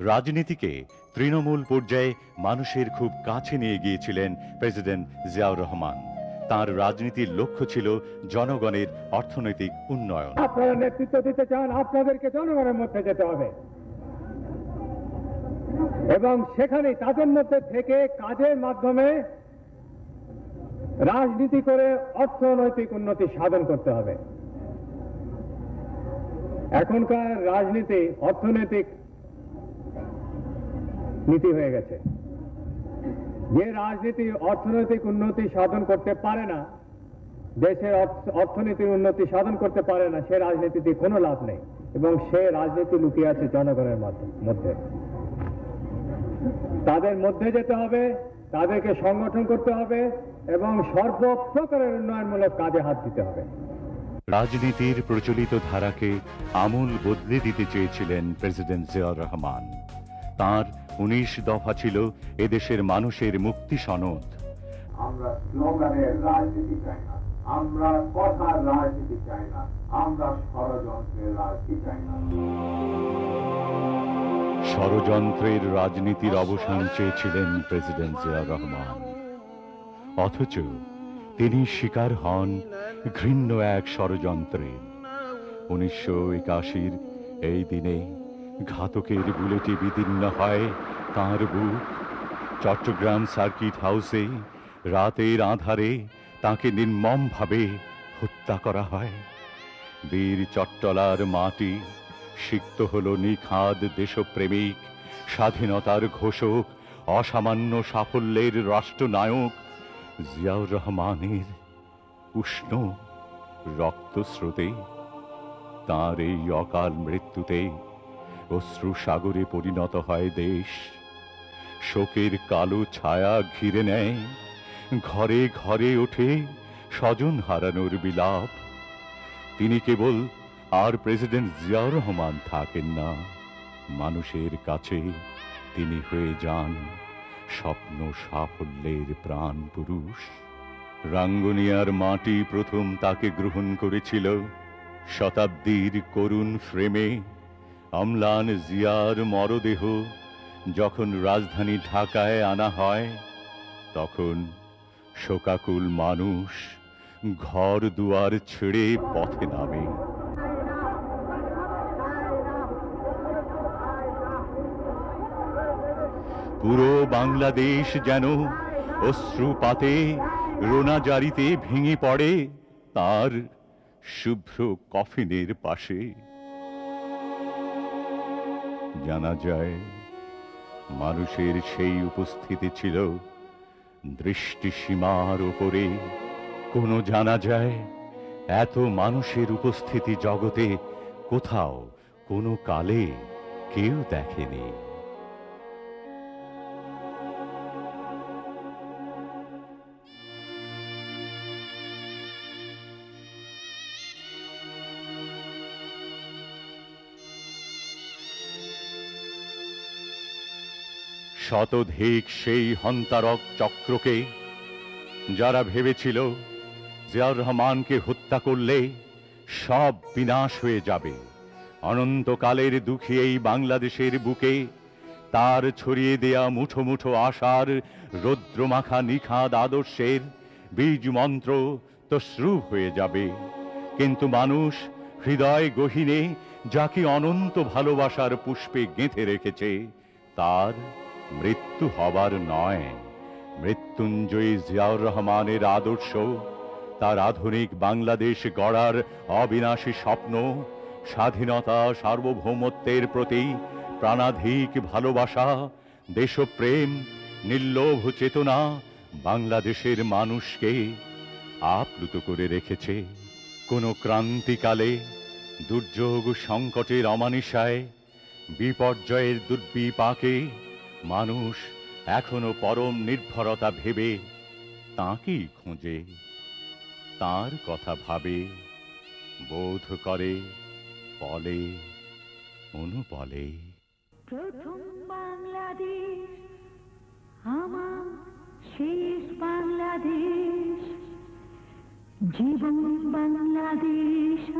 রাজনীতিকে তৃণমূল পর্যায়ে মানুষের খুব কাছে নিয়ে গিয়েছিলেন প্রেসিডেন্ট জিয়াউর রহমান। তার রাজনীতির লক্ষ্য ছিল জনগণের অর্থনৈতিক উন্নয়ন। আপনারা নেতৃত্ব দিতে চান, আপনাদেরকে জনগণের মধ্যে যেতে হবে। এবং সেখানে তাদের মধ্যে থেকে কাজের মাধ্যমে রাজনীতি করে অর্থনৈতিক উন্নতি সাধন করতে হবে। এখনকার রাজনীতি অর্থনৈতিক নীতি হয়ে গেছে। যে রাজনীতি, অর্থনৈতিক উন্নতি সাধন করতে পারে না, দেশের অর্থনীতির উন্নতি সাধন করতে পারে না, সে রাজনীতিতে কোনো লাভ নেই এবং সে রাজনীতি লুকিয়ে আছে জনগণের মধ্যে। তাদের মধ্যে যেতে হবে, তাদেরকে সংগঠন করতে হবে এবং সর্বপ্রকারের উন্নয়নমূলক কাজে হাত দিতে হবে। রাজনীতির প্রচলিত ধারাকে আমূল বদলে দিতে চেয়েছিলেন প্রেসিডেন্ট জিয়াউর রহমান। তার উনিশ দফা ছিল এদেশের মানুষের মুক্তি সনদ। আমরা স্লোগানের রাজনীতি চাই না। আমরা কথার রাজনীতি চাই না। আমরা ষড়যন্ত্রের রাজনীতি চাই না। ষড়যন্ত্রের রাজনীতির অবসান চেয়েছিলেন প্রেসিডেন্ট জিয়াউর রহমান। অথচ তিনি শিকার হন ঘৃণ্য এক ষড়যন্ত্রের উনিশশো একাশির এই দিনে ঘাতকের বুলেটে বিদীর্ণ হয় তাঁর বুক। চট্টগ্রাম সার্কিট হাউসে রাতের আধারে তাকে নির্মমভাবে হত্যা করা হয়। বীর চট্টলার মাটি সিক্ত হল নিখাদ দেশপ্রেমিক, স্বাধীনতার ঘোষক, অসামান্য সাফল্যের রাষ্ট্রনায়ক জিয়াউর রহমানের উষ্ণ রক্তস্রোতে। তাঁর এই অকাল মৃত্যুতে অশ্রু সাগরে পরিণত হয় দেশ। শোকের কালো ছায়া ঘিরে নেয়। ঘরে ঘরে ওঠে স্বজন হারানোর বিলাপ। তিনি কেবল আর প্রেসিডেন্ট জিয়াউর রহমান থাকেন না। মানুষের কাছে তিনি হয়ে যান স্বপ্ন সাফল্যের প্রাণ পুরুষ। রাঙ্গনিয়ার মাটি প্রথম তাকে গ্রহণ করেছিল। শতাব্দীর করুণ ফ্রেমে অম্লান জিয়ার মরদেহ যখন রাজধানী ঢাকায় আনা হয়, তখন শোকাকুল মানুষ ঘর দুয়ার ছেড়ে পথে নামে। পুরো বাংলাদেশ যেন অশ্রুপাতে, রোনাজারিতে ভেঙে পড়ে তার শুভ্র কফিনের পাশে। জানা যায়, মানুষের সেই উপস্থিতি ছিল দৃষ্টি সীমার ওপরে কোনো জানা যায়, এত মানুষের উপস্থিতি জগতে কোথাও কোনো কালে কেউ দেখেনি। শতধিক সেই হন্তারক চক্রকে, যারা ভেবেছিল জিয়াউর রহমানকে হত্যা করলে সব বিনাশ হয়ে যাবে। অনন্তকালের দুঃখী এই বাংলাদেশের বুকে তার ছড়িয়ে দেয়া মুঠো মুঠো আশার রৌদ্রমাখা নিখাদ আদর্শের বীজ মন্ত্র তশ্রুপ হয়ে যাবে। কিন্তু মানুষ হৃদয় গহীনে যাকে অনন্ত ভালোবাসার পুষ্পে গেঁথে রেখেছে, তার মৃত্যু হবার নয়। মৃত্যুঞ্জয়ী জিয়াউর রহমানের আদর্শ, তার আধুনিক বাংলাদেশ গড়ার অবিনাশী স্বপ্ন, স্বাধীনতা, সার্বভৌমত্বের প্রতি প্রাণাধিক ভালোবাসা, দেশপ্রেম, নির্লোভ চেতনা বাংলাদেশের মানুষকে আপ্লুত করে রেখেছে। কোনো ক্রান্তিকালে দুর্যোগ সংকটের অমানিসায়, বিপর্যয়ের দুর্বিপাকে মানুষ এখনও পরম নির্ভরতা ভেবে তাঁকেই খোঁজে, তার কথা ভাবে, বোধ করে, বলে, অনুবলে। প্রথম বাংলাদেশ, আমার শেষ বাংলাদেশ। জীবন বাংলাদেশ